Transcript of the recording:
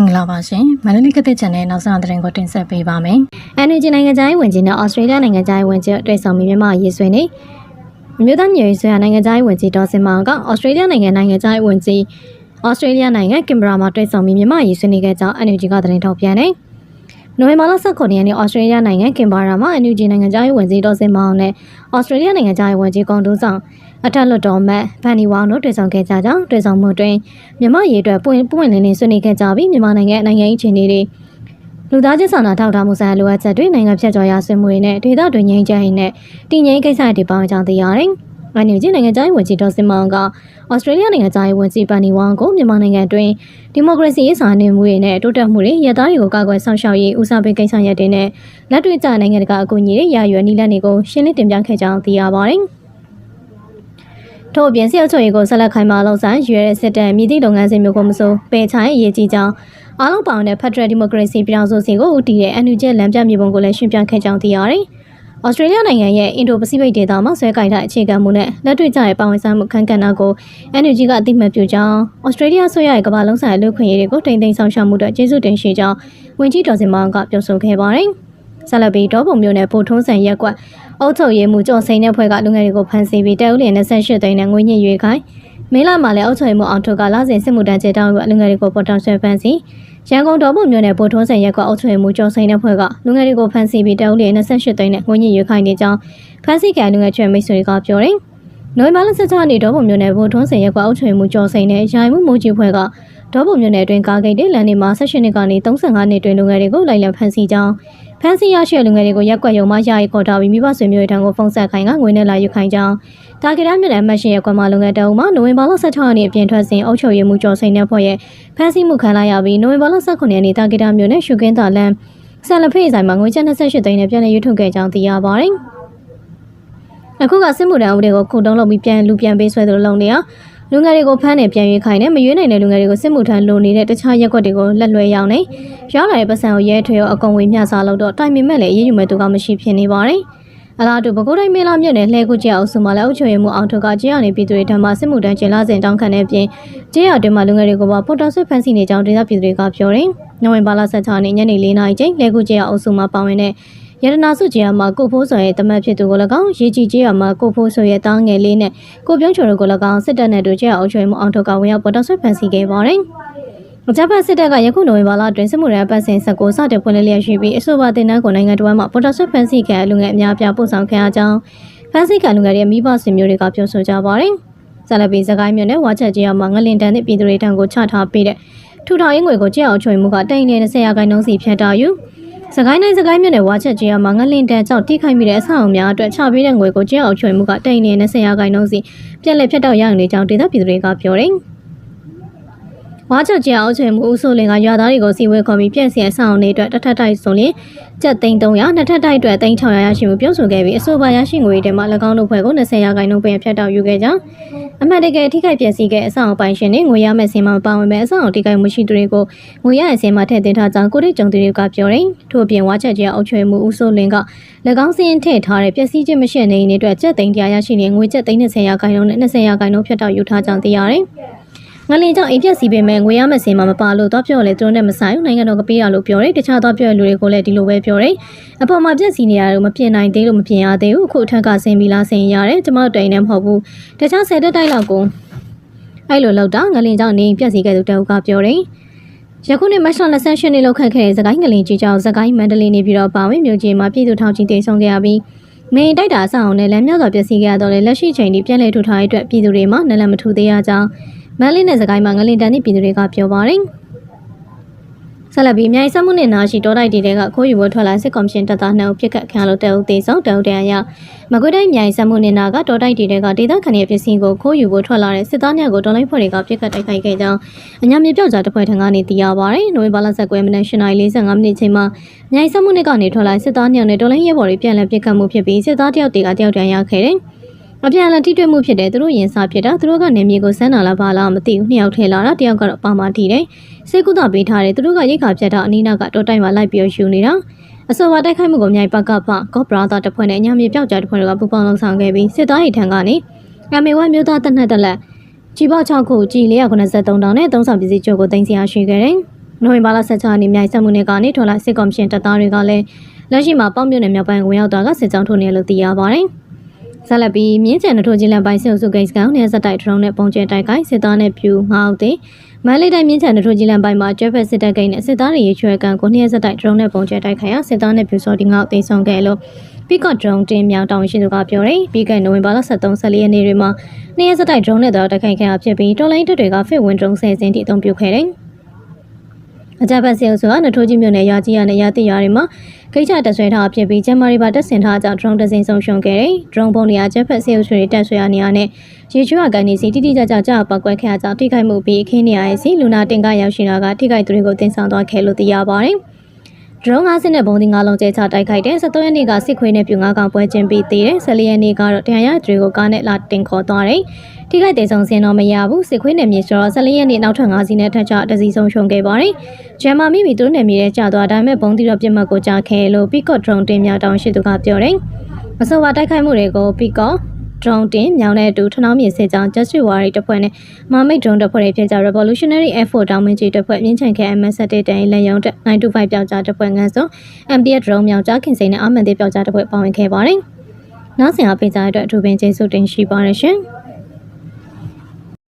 င်္ဂလာပါရှင်မန္တလေးကတဲ့ channel နောက်ဆုံးသတင်းကိုတင်ဆက်ပေးပါမယ် NUG နိုင်ငံသားရေးဝန်ကြီးနဲ့ဩစတြေးလျနိုင်ငံသားရေးဝန်ကြီးတွေ့ဆုံပြီးမြန်မာရေးဆွေးနေအမျိုးသားညီညွတ်ရေးဆွေးနွေးနိုင်ငံသားရေးဝန်ကြီးဒေါ်စင်မောင်ကဩစတြေးလျနိုင်ငံနိုင်ငံသားရေးဝန်ကြီးဩစတြေးလျနိုင်ငံကင်ဘရာမှာတွေ့ဆုံပြီးမြန်မာရေးဆွေးနွေးခဲ့ကြောင်း NUG ကသတင်းထုတ်ပြန်တယ် နိုဝင်ဘာလ19ရက်နေ့ဩစတြေးလျနိုင်ငံကင်ဘာရာမှာ NUG နိုင်ငံသားရေးဝန်ကြီးဒေါ်စင်မောင်နဲ့ဩစတြေးလျနိုင်ငံသားရေးဝန်ကြီးကွန်တူဆောင်အထက်လွှတ်တော်မတ်ဗန်နီဝေါင်တို့တွေ့ဆုံခဲ့ကြကြောင်းတွေ့ဆုံမှုတွင်မြန်မာရေးအတွက်ပွင့်ပွင့်လင်းလင်းဆွေးနွေးခဲ့ကြပြီးမြန်မာနိုင်ငံနိုင်ငံရေးအခြေအနေတွေလူသားချင်းစာနာထောက်ထားမှုဆိုင်ရာလိုအပ်ချက်တွေနိုင်ငံဖြတ်ကျော်ရာဆွေးနွေးနဲ့ဒေသတွင်းငြိမ်းချမ်းရေးနဲ့တည်ငြိမ်ကိစ္စတွေပါဝင်ကြောင်းသိရတယ်။ အန်ယူဂျီနိုင်ငံသားရေးဝန်ကြီးဒေါ်စင်မောင်ကဩစတြေးလျနိုင်ငံသားရေးဝန်ကြီးပန်နီဝမ်ကိုမြန်မာနိုင်ငံတွင်ဒီမိုကရေစီရေးဆောင်နေမှုတွေနဲ့တိုးတက်မှုတွေရသားတွေကိုကာကွယ်ဆောင်ရှောက်ရေးဦးစားပေးကိစ္စရပ်တွေနဲ့လက်တွေ့ကျနိုင်ငံတကာအကူအညီတွေရရွယ်နည်းလမ်းတွေကိုရှင်းလင်းတင်ပြခဲ့ကြောင်းသိရပါတယ်။ထို့အပြင်ဆရာချုပ်ရေးကိုဆက်လက်ခိုင်မာလောက်ဆိုင်ရွေးတဲ့စစ်တပ်မြည်သည့်လုပ်ငန်းစဉ်မျိုးကိုမစိုးပယ်ချိုင်းအရေးကြီးကြောင်းအားလုံးပါဝင်တဲ့ Federal Democracy ပြည်ထောင်စုစီကိုဦးတည်တဲ့ NUG လမ်းပြမြေပုံကိုလည်းရှင်းပြခဲ့ကြောင်းသိရတယ်။ ဩစတြေးလျနိုင်ငံရဲ့အင်ဒိုပစိဖိတ်ဒေသမှာဆွဲကိုင်တဲ့အခြေခံမှုနဲ့လက်တွေ့ကျတဲ့ပါဝင်စားမှုခန့်ကဏ္ဍကို NUG ကအသိမှတ်ပြုကြောင်းဩစတြေးလျဆိုရရဲ့ကမ္ဘာလုံးဆိုင်ရာလူ့ခွင့်ရေးတွေကိုတိမ်သိမ်းဆောင်ရှောက်မှုအတွက်ကျေးဇူးတင်ရှိကြောင်းဝန်ကြီးတော်စင်မောင်ကပြောဆိုခဲ့ပါတယ်။ဆက်လက်ပြီးဒေါ်ပုံမျိုးနဲ့ပိုထုံးဆန်ရက်ကွက်အုပ်ချုပ်ရေးမှုကြော်စိန်တဲ့ဖွဲ့ကလူငယ်တွေကိုဖမ်းဆီးပြီးတဲဦးလင်28သိန်းနဲ့ငွေညှစ်ရွေးခိုင်းမေလာမှာလည်းအုပ်ချုပ်ရေးမှုအောင်ထုတ်ကလာစဉ်စစ်မှုတန်းကျေတောင်းပြီးလူငယ်တွေကိုပေါ်တော်ဆွဲဖမ်းဆီး ရန်ကုန်တော်ပုံမျိုးနဲ့ပိုထုံးဆန်ရက်ကွက်အုပ်ချုပ်ရေးမှုကြော်စိန်တဲ့ဖွဲ့ကလူငယ်တွေကိုဖမ်းဆီးပြီးတဲဦးလင်28သိန်းနဲ့ငွေညှစ်ရွေးခိုင်းနေကြောင်းဖမ်းဆီးခံလူငယ်ချွဲမိတ်ဆွေကပြောတယ်။နိုဝင်ဘာလ16ရက်နေ့ဒေါ်ပုံမျိုးနဲ့ပိုထုံးဆန်ရက်ကွက်အုပ်ချုပ်ရေးမှုကြော်စိန်နဲ့ရိုင်မှုမိုးကြီးဖွဲ့ကဒေါ်ပုံမျိုးနဲ့အတွင်းကားဂိတ်တွေလမ်းတွေမှာ16နှစ်ကနေ35နှစ်တွင်လူငယ်တွေကိုလိုက်လံဖမ်းဆီးကြောင်း ဖမ်းဆီးရရှိတဲ့လူငယ်တွေကိုရက်ကွက်ရုံမှယာယီခေါ်ထားပြီးမိဘဆွေမျိုးတွေထံကိုဖုန်းဆက်ခိုင်းကငွေနဲ့လာယူခိုင်းကြောင်းတာဂီတာမြို့နယ်အမှတ်ရှင်ရက်ကွက်မှလူငယ်တအုပ်မှနိုဝင်ဘာလ16ရက်နေ့အပြင်ထွက်စဉ်အုပ်ချုပ်ရေးမှုကျော်စိန်တဲ့ဖွဲ့ရဲ့ဖမ်းဆီးမှုခံလိုက်ရပြီးနိုဝင်ဘာလ19ရက်နေ့တာဂီတာမြို့နယ်ရှုကင်းသာလန်ဆန်လဖေးဆိုင်မှာငွေကျပ်28သိန်းနဲ့ပြန်လည်ရွေးထုတ်ခဲ့ကြောင်းသိရပါတယ်။အခုကစစ်မှုထမ်းဥပဒေကိုခုတုံးလုပ်ပြီးပြန်လူပြန်ပေးဆွဲသလိုလုပ်နေရ လူငယ်တွေကိုဖမ်းနေပြန်ရွေးခိုင်းနေမရွေးနိုင်တဲ့လူငယ်တွေကိုစစ်မှုထမ်းလိုနေတဲ့တခြားရက်ွက်တွေကိုလက်လွဲရောက်နေရောက်လာတဲ့ပတ်စံကိုရဲထွေရောအကုန်ဝေမျှစားလို့တော့တိုင်ပင်မဲ့လည်းအေးအေးယူမဲ့သူကမရှိဖြစ်နေပါတယ်အလားတူပဲခူးတိုင်းမေလာမြို့နယ်လှဲခုကျအောင်စုမှာလည်းအုပ်ချုပ်ရေးမှုအောင်ထုတ်ကကြေးရနေပြည်သူတွေထံမှစစ်မှုထမ်းကျင်းလာစဉ်တောင်းခံတဲ့အပြင်ကြေးရတွင်မှလူငယ်တွေကိုပါပေါ်တော်ဆွဖမ်းဆီးနေကြောင်းဒေသပြည်သူတွေကပြောတယ်။နိုဝင်ဘာလ16ရက်နေ့ညနေ4:00နာရီချိန်လှဲခုကျအောင်စုမှာပါဝင်တဲ့ ရတနာစုကျေးရွာမှာကိုဖိုးစော်ရဲ့တမတ်ဖြစ်သူကို၎င်းရေကြီးကျေးရွာမှာကိုဖိုးစော်ရဲ့တားငယ်လေးနဲ့ကိုပြုံးချိုတို့ကို၎င်းစစ်တပ်နဲ့တူကျေးရွာအုပ်ချုပ်မှုအောင်ထုတ်ကဝင်ရောက်ပေါ်တော်ဆွဖမ်းဆီးခဲ့ပါတယ်။ဂျပန်စစ်တပ်ကယခုနိုဝင်ဘာလအတွင်းစစ်မှုရန်ပတ်စဉ်ဆက်ကိုစတင်ဖွင့်လှစ်လျက်ရှိပြီးအဆိုပါတင်နန်းကိုနိုင်ငံတော်မှာပေါ်တော်ဆွဖမ်းဆီးခဲ့လူငယ်အများပြပို့ဆောင်ခဲ့အကြောင်းဖမ်းဆီးခံလူငယ်ရဲ့မိဘဆွေမျိုးတွေကပြောဆိုကြပါတယ်။ဇလပီစကိုင်းမြို့နယ်ဝါချက်ကျေးရွာမှာငလင်တန်းတဲ့ပြည်သူတွေထံကိုချထားပေးတဲ့ထူထောင်ရင်းငွေကိုကြေးအောင်ချွေမှုကတိန်နေ20ရာခိုင်နှုန်းစီဖြတ်တာယူ စကိုင်းတိုင်းစကိုင်းမြို့နယ်ဝါချက်ကျေးရွာမှာငလင်တန်းကြောင့်တိခိုက်မိတဲ့အဆောက်အုံများအတွက်ချပေးတဲ့ငွေကိုကြေးအောင်ချွေမှုကတိန်နေ20ရာခိုင်နှုန်းစီပြက်လက်ဖြတ်တောက်ရနေကြောင်းဒေသပြည်သူတွေကပြောတယ်။ဝါချက်ကျအောင်ချေမှုဦးဆိုလင်ကရွာသားတွေကိုစီဝဲခေါ်ပြီးပြည့်စင်အဆောင်နေအတွက်တစ်ထပ်တိုက်ဆိုရင်ကျပ်သိန်း300နှစ်ထပ်တိုက်အတွက်သိန်း600ရရှိမှုပြောဆိုခဲ့ပြီးအဆိုပါရရှိငွေတွေမှာ၎င်းတို့ဖွဲ့ကို20ရာခိုင်နှုန်းပြန်ဖြတ်တောက်ယူခဲ့ကြောင်း အမှန်တကယ်ထိခိုက်ပျက်စီးခဲ့အဆောင်ပိုင်ရှင်တွေငွေရမဲ့စင်မှာမပါဝင်မဲ့အဆောင်ထိခိုက်မှုရှိသူတွေကိုငွေရရဲ့စင်မှာထည့်သွင်းထားကြောင်းကိုရိတ်ကြုံသူတွေကပြောတယ်ထို့အပြင်ဝါချက်ကျအုပ်ချွေမှုဦးဆိုလင်က၎င်းစင်ထည့်ထားတဲ့ပျက်စီးခြင်းမရှိနေတဲ့အတွက်ကျပ်သိန်း100ရရှိနေငွေကျပ်သိန်း20ရာခိုင်နှုန်းနဲ့20ရာခိုင်နှုန်းဖြတ်တောက်ယူထားကြောင်းသိရတယ် ငလင်ကြောင့်အိမ်ပြက်စီးပေမဲ့ငွေရမစင်မှာမပါလို့တော့ပြောလဲသူတို့နဲ့မဆိုင်ဘူးနိုင်ငံတော်ကပေးရလို့ပြောတယ်တခြားတော့ပြောရလူတွေကိုလည်းဒီလိုပဲပြောတယ်အပေါ်မှာပြက်စီးနေရတော့မပြင်နိုင်သေးလို့မပြင်ရသေးဘူးအခုအထက်ကဆင်ပြီးလားဆင်ရတယ်ကျမတို့တိုင်နေမဟုတ်ဘူးတခြားဆယ်တက်တိုက်လောက်ကိုအဲ့လိုလောက်တာငလင်ကြောင့်နေပြက်စီးခဲ့သူတအုပ်ကပြောတယ်ယခုနှစ်မတ်လ28နှစ်လောက်ခတ်ခဲ့တဲ့စကိုင်းငလင်ကြီးကြောင့်စကိုင်းမန္တလေးနေပြီးတော့ပါဝင်မြို့ကြီးမှာပြည်သူထောင်ချင်းတင်ဆောင်ခဲ့ရပြီးမင်းတိုက်တာအဆောင်နဲ့လမ်းမြောက်စွာပျက်စီးခဲ့ရတော့လေလက်ရှိချိန်ထိပြန်လည်ထူထားတဲ့အတွက်ပြည်သူတွေမှာနလန်မထူသေးရကြောင်း မန်လေးနဲ့စကိုင်းမှာငလင်တန်သည့်ပြည်သူတွေကပြောပါတယ်။ဆက်လက်ပြီးအမြိုင်ဆက်မှုနဲ့နာရှိတောတိုက်တီတွေကခိုးယူဖို့ထွက်လာစစ်ကော်မရှင်တပ်သားနှုတ်ပြစ်ခတ်ခံလို့တဲဦးသေးဆုံးတဲဦးတန်ရမကွေးတိုင်းမြိုင်ဆက်မှုနဲ့နာကတောတိုက်တီတွေကဒေသခံရဲ့ပစ္စည်းကိုခိုးယူဖို့ထွက်လာတဲ့စစ်သားများကိုတော်လိုင်းဖွဲ့တွေကပြစ်ခတ်တိုက်ခိုက်ခဲ့ကြောင်းအညာမြေပြောက်ကြားတစ်ဖွဲ့ထံကနေသိရပါတယ်။နိုဝင်ဘာလ19မိနစ်8:45မိနစ်ချိန်မှာမြိုင်ဆက်မှုနဲ့ကနေထွက်လာစစ်သားညောင်နဲ့တော်လိုင်းရဲဘော်တွေပြန်လည်ပြစ်ခတ်မှုဖြစ်ပြီးစစ်သားတယောက်တည်းကတယောက်တန်ရခဲ့တယ်။ အပြန်အလှန်ထိတွေ့မှုဖြစ်တယ်သူတို့ရင်စားဖြစ်တာသူတို့ကနေမြေကိုစမ်းနာလာပါလားမသိဘူးနှစ်ယောက်ထဲလာတာတယောက်ကတော့ပါမတီတယ်စိတ်ကူးတာပေးထားတယ်သူတို့ကရိတ်ခါပြတ်တာအနီးနားကတော်တိုင်မှာလိုက်ပြီးယူနေတာအဆိုပါတိုက်ခိုက်မှုကိုမြိုင်ပတ်ကဖကော့ဘရာသာတပ်ဖွဲ့နဲ့အညာမြေပြောက်ကြားတပ်ဖွဲ့တို့ကပူးပေါင်းလှုပ်ဆောင်ခဲ့ပြီးစစ်သားဟိထံကနေအမေဝမ်မျိုးသားတနက်တက်လက်ကြီးပေါ6ခုကြီး493တောင်နဲ့သုံးဆောင်ပစ္စည်းချုပ်ကိုတင်စီရရှိခဲ့တယ်နိုဝင်ဘာလ16ရက်နေ့မြိုင်ဆက်မှုနယ်ကနေထော်လာစစ်ကော်မရှင်တပ်သားတွေကလည်းလက်ရှိမှာပေါ့မြို့နယ်မြောက်ပိုင်းကိုဝင်ရောက်သွားကစစ်ကြောင်းထိုးနေလို့သိရပါတယ်။ ဆက်လက်ပြီးမြင်းချန်နထိုးချင်းလန်ပိုင်းစစ်အုပ်စုဂိတ်စကောင်နယ်စက်တိုက်ဒရုန်းနဲ့ပုံကျဲတိုက်ကိုင်းစစ်သားနဲ့ပြူငါအောင်သိမန္တလေးတိုင်းမြင်းချန်နထိုးချင်းလန်ပိုင်းမှာကျဲဖက်စစ်တပ်ဂိတ်နဲ့စစ်သားတွေရေချွဲကန်ကိုနှစ်ရက်စက်တိုက်ဒရုန်းနဲ့ပုံကျဲတိုက်ခိုင်ရစစ်သားနဲ့ပြူစော်ဒီငါအောင်သိဆောင်ခဲ့လို့ပီကော့ဒရုန်းတင်မြောင်တောင်ရှိသူကပြောတယ်ပြီးခဲ့နိုဝင်ဘာလ23 14ရက်နေ့တွေမှာနှစ်ရက်စက်တိုက်ဒရုန်းနဲ့တော့တိုက်ခိုက်ခဲ့တာဖြစ်ပြီးတော်လိုင်းတပ်တွေကဖစ်ဝင်ဒရုန်း10စင်းတိအုံပြုခဲ့တယ် အကြမ်းဖက်ဆဲအုပ်စုကနထိုးကြီးမြို့နယ်ရာကြီးရနဲ့ရာတိရတွေမှာခိတ်ချတက်ဆွဲထားဖြစ်ပြီးကျမရီပါတက်ဆင်ထားကြောင့် drone တစ်စင်းဆုံးရှုံးခဲ့တယ်။ drone ပုံတွေအကြမ်းဖက်ဆဲအုပ်စုတွေတက်ဆွဲရနေရနဲ့ရေချွေကန်နေစီတိတိကျကျကြာပောက်ကွဲခဲ့ရကြောင်းထိခိုက်မှုပြီးအခင်းနေရရဲ့စီလူနာတင်ကရောက်ရှိတာကထိခိုက်သူတွေကိုတင်ဆောင်သွားခဲ့လို့သိရပါတယ်။ drone ၅စင်းနဲ့ဘုံဒီ၅လုံးကျဲချတိုက်ခိုက်တဲ့73ရက်နေ့ကစစ်ခွေးနဲ့ပြူ၅ကောင်ပွဲချင်းပြီးသေးတယ်။14ရက်နေ့ကတော့တရားရတွေကိုကားနဲ့လာတင်ခေါ်သွားတယ်။ထိခိုက်တဲ့ဆုံးစင်းတော့မရဘူးစစ်ခွေးနဲ့မြေဆိုတော့14ရက်နေ့နောက်ထပ်5စီးနဲ့ထပ်ချတစီဆုံးရှုံးခဲ့ပါတယ်။ဂျမ်မာမိမိသူတို့နယ်မြေထဲကျသွားဒါပေမဲ့ဘုံတီတော့ပြစ်မှတ်ကိုကြားခဲ့လို့ပီကော့ drone တင်မြောက်တောင်ရှိသူကပြောတယ်။မဆိုပါတိုက်ခိုက်မှုတွေကို ပီကော့ drone တင်မြောင်းတဲ့အတူထနောင်းမြေစစ်ကြောင်း Justice Warrior တပ်ဖွဲ့နဲ့မာမိတ် drone တပ်ဖွဲ့တွေဖြစ်ကြ Revolutionary Effort တောင်မင်းကြီးတပ်ဖွဲ့မြင်းချန်ခဲ MS7 တန်လက်ရုံးတပ်925ပျောက်ကြားတပ်ဖွဲ့ငန်းစုံ MPF drone မြောက်ကြားခင်စိန်နဲ့အာမန်သေးပျောက်ကြားတပ်ဖွဲ့ပါဝင်ခဲ့ပါတယ်။နောက်ဆင်အားပေးကြတဲ့အတွက်အထူးပင်ကျေးဇူးတင်ရှိပါတယ်ရှင်။